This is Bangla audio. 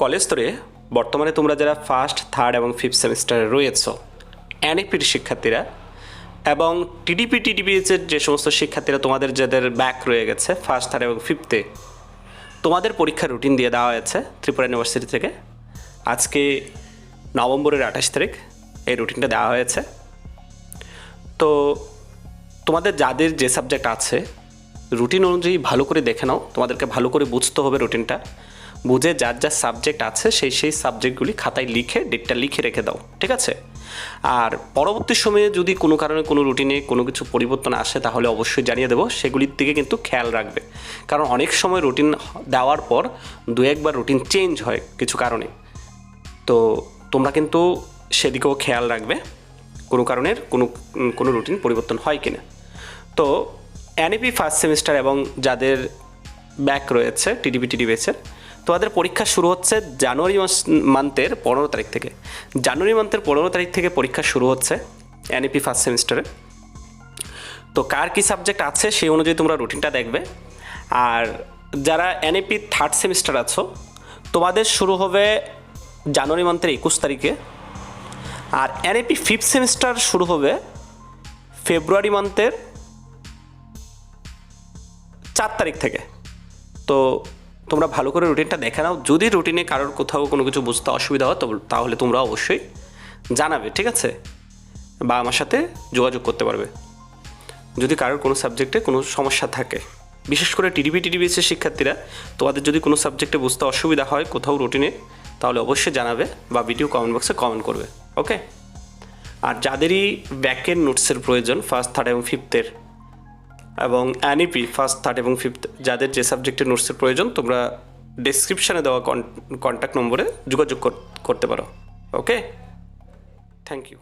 কলেজ স্তরে বর্তমানে তোমরা যারা ফার্স্ট থার্ড এবং ফিফথ সেমিস্টারে রয়েছ এনএপির শিক্ষার্থীরা এবং টিডিপি টিডিপিএসের যে সমস্ত শিক্ষার্থীরা তোমাদের যাদের ব্যাক রয়ে গেছে ফার্স্ট থার্ড এবং ফিফথে তোমাদের পরীক্ষার রুটিন দিয়ে দেওয়া হয়েছে ত্রিপুরা ইউনিভার্সিটি থেকে। আজকে নভেম্বরের আঠাশ তারিখ এই রুটিনটা দেওয়া হয়েছে। তো তোমাদের যাদের যে সাবজেক্ট আছে রুটিন অনুযায়ী ভালো করে দেখে নাও, তোমাদেরকে ভালো করে বুঝতে হবে রুটিনটা বুঝে যার যার সাবজেক্ট আছে সেই সেই সাবজেক্টগুলি খাতায় লিখে ডেটটা লিখে রেখে দাও, ঠিক আছে? আর পরবর্তী সময়ে যদি কোনো কারণে কোনো রুটিনে কোনো কিছু পরিবর্তন আসে, তাহলে অবশ্যই জানিয়ে দেবো, সেগুলির দিকে কিন্তু খেয়াল রাখবে। কারণ অনেক সময় রুটিন দেওয়ার পর দু একবার রুটিন চেঞ্জ হয় কিছু কারণে। তো তোমরা কিন্তু সেদিকেও খেয়াল রাখবে, কোনো কারণের কোনো কোনো রুটিন পরিবর্তন হয় কিনা। তো এনএপি ফার্স্ট সেমিস্টার এবং যাদের ব্যাক রয়েছে টিডিপি টিডিবিএসের তোমাদের পরীক্ষা শুরু হচ্ছে জানুয়ারি মাস, মান্থের পনেরো তারিখ থেকে। জানুয়ারি মান্থের পনেরো তারিখ থেকে পরীক্ষা শুরু হচ্ছে এনএপি ফার্স্ট সেমিস্টারে তো কার কী সাবজেক্ট আছে সেই অনুযায়ী তোমরা রুটিনটা দেখবে। আর যারা এনএপি থার্ড সেমিস্টার আছো, তোমাদের শুরু হবে জানুয়ারি মান্থের একুশ তারিখে। আর এনএপি ফিফথ সেমিস্টার শুরু হবে ফেব্রুয়ারি মান্থের চার তারিখ থেকে। তো তোমরা ভালো করে রুটিনটা দেখে নাও। যদি রুটিনে কারোর কোথাও কোনো কিছু বুঝতে অসুবিধা হয় তাহলে তোমরা অবশ্যই জানাবে, ঠিক আছে? বা আমার সাথে যোগাযোগ করতে পারবে। যদি কারোর কোনো সাবজেক্টে কোনো সমস্যা থাকে, বিশেষ করে টিডিপি টিডিবিএসের শিক্ষার্থীরা, তোমাদের যদি কোনো সাবজেক্টে বুঝতে অসুবিধা হয় কোথাও রুটিনে তাহলে অবশ্যই জানাবে বা ভিডিও কমেন্ট বক্সে কমেন্ট করবে ওকে আর যাদেরই ব্যাকের নোটসের প্রয়োজন ফার্স্ট থার্ড এবং ফিফথের এবং অ্যানিপি ফার্স্ট থার্ড এবং ফিফথ যাদের যে সাবজেক্টে নোটসের প্রয়োজন, তোমরা ডিসক্রিপশানে দেওয়া কন্ট্যাক্ট নম্বরে যোগাযোগ করতে পারো। Okay thank you